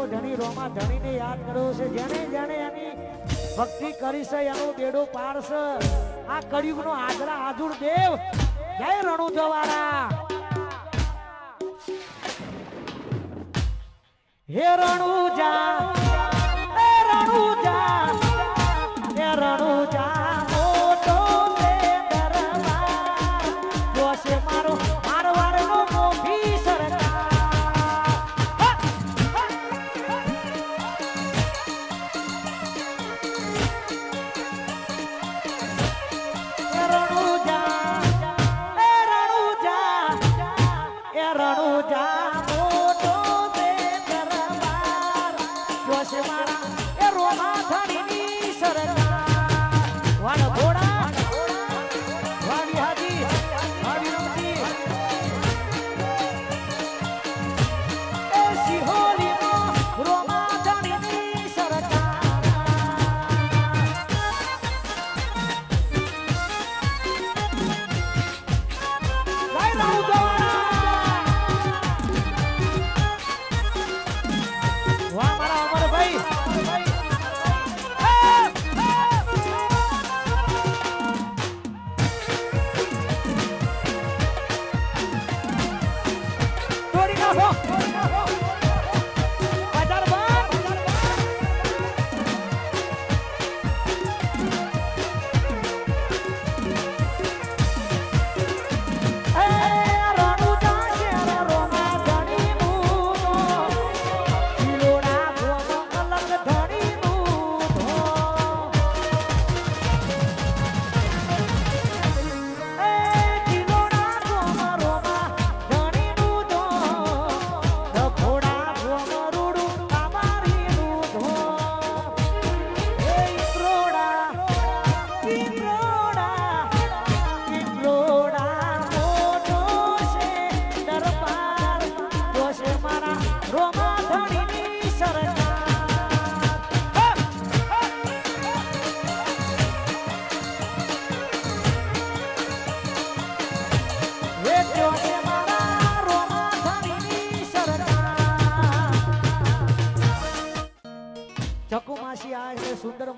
નો ધણી, રોમા ધણીને યાદ કર્યો છે. જેને જેને એની ભક્તિ કરી એનો બેડો પાર છે. આ કળિયુગનો આજરા આજુર દેવ. જય રણુ જવારા હે રણુજા. હે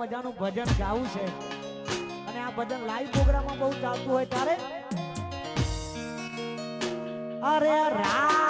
મજાનું ભજન ગાવું છે. અને આ ભજન લાઈવ પ્રોગ્રામમાં બહુ ચાલતું હોય ત્યારે? અરે રાતો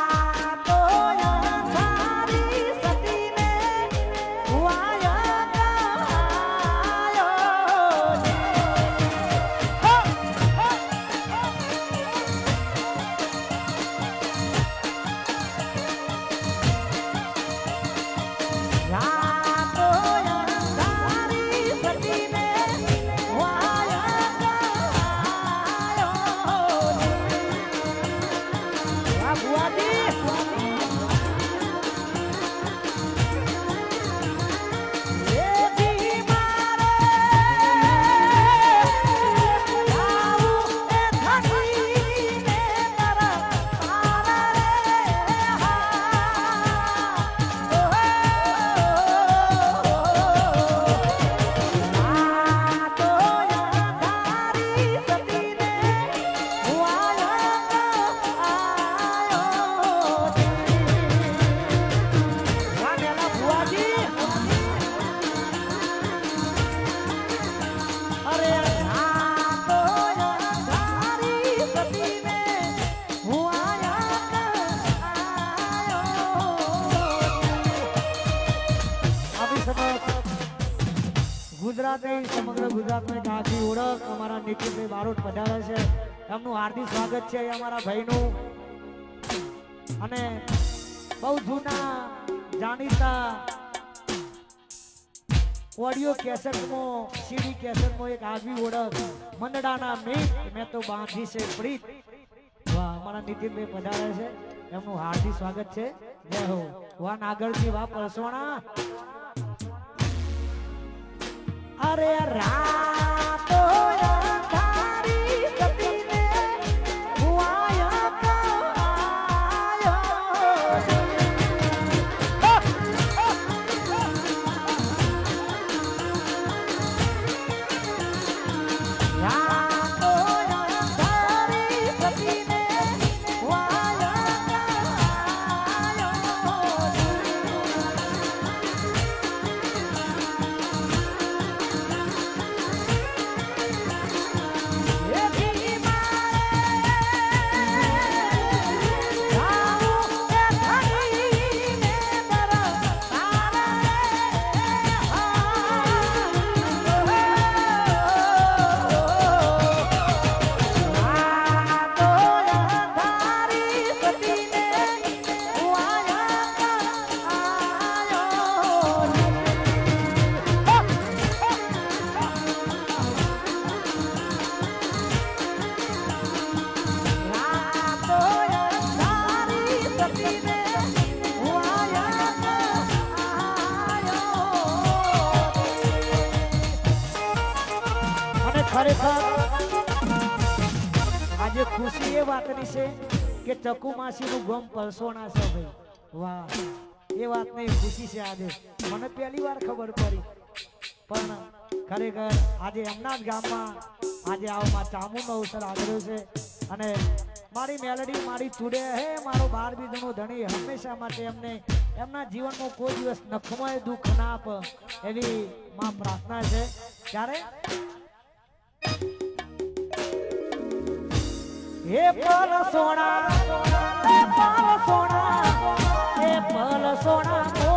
ગુજરાતની એક ઓળખ, અમારા નીતિનભાઈ બારોટ વધારે છે. એમનું હાર્દિક સ્વાગત છે અમારા ભાઈનું. અને બહુ જૂના જાણીતા ઓડિયો કેસેટમાં સીડી કેસેટમાં એક આગવી ઓળખ, મંડળાના મીત મેં તો બાંધી છે પ્રીત. વાહ, અમારા નીતિનભાઈ પધારે છે. એમનું હાર્દિક સ્વાગત છે. જય હો. વાહ નાગરજી વાહ, પરસોણા. અરે રાતો ખરેખર આજે ખુશી એ વાતની છે કે ચકુ માસીનું ગમ પલસોણા છે ભાઈ. વાહ. એ વાતની ખુશી છે આજે. મને પહેલી વાર ખબર પડી. પણ ખરેખર આજે એમના જ ગામમાં આજે આવમાં ચામુંડનો અવસર આવ્યો છે. અને મારી મેલડી મારી ચૂડે હે, મારો બાર બીજનો ધણી, હંમેશા માટે એમને એમના જીવનમાં કોઈ દિવસ નખમય દુઃખ ના આપ એવી માં પ્રાર્થના છે. ત્યારે હે પલ સોના હે પલ સોના હે પલ સોના